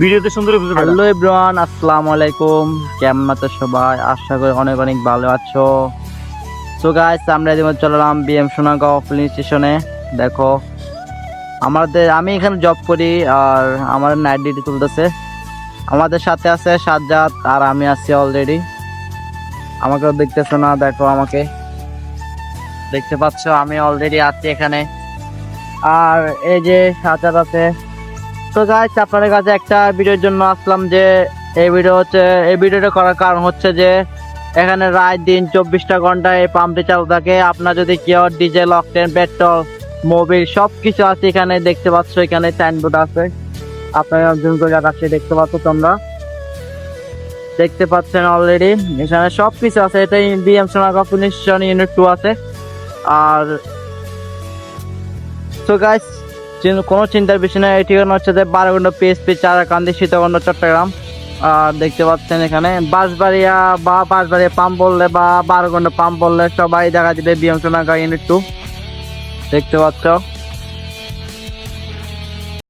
ভিডিওতে সুন্দর hello everyone, আসসালামু আলাইকুম। কেমন আছো সবাই? আশা করি অনেক অনেক ভালো আছো। তো গাইস আমরা যেমন চললাম বিএম সোনাগাঁও পুলিশ স্টেশনে দেখো, আমাদের, আমি এখানে জব করি আর আমার নাইট ডিউটি চলতেছে। আমাদের সাথে আছে সাজ্জাদ আর আমি আছি অলরেডি আমাকেও দেখতেছো না, দেখো আমাকে। দেখতে পাচ্ছ, আমি অলরেডি আছি এখানে। আর এই যে সাজ্জাদ আছে তো গাইস আপনাদের কাছে একটা ভিডিওর জন্য আসলাম যে, এই ভিডিও হচ্ছে, এই ভিডিওটা করার কারণ হচ্ছে যে, এখানে রাত দিন চব্বিশটা ঘণ্টা এই পাম্পটি চালু থাকে। আপনার যদি কেউ ডিজেল অকটেন পেট্রোল মোবিল সব কিছু আছে এখানে, দেখতে পাচ্ছ এখানে সাইনবোর্ড আছে। আপনারা জুম করে দেখাচ্ছি দেখতে পাচ্ছ তোমরা। দেখতে পাচ্ছেন অলরেডি এখানে সব কিছু আছে। এটা বিএম সোনাগা পুলিশ ইউনিট টু আছে। আর তো গাইস কোনো চিন্তার বিষয় নয় এই ঠিকানা হচ্ছে যে বারোগন্ড পিএসপি চারাকান্দি সীতাকুণ্ড, চট্টগ্রাম। আর দেখতে পাচ্ছেন এখানে। বাঁশবাড়িয়া বা বাঁশবাড়িয়া পাম্প বললে বা বারোগন্ড পাম্প বললে সবাই দেখা দিবে বিএম সোনাগা ইউনিট টু দেখতে পাচ্ছ?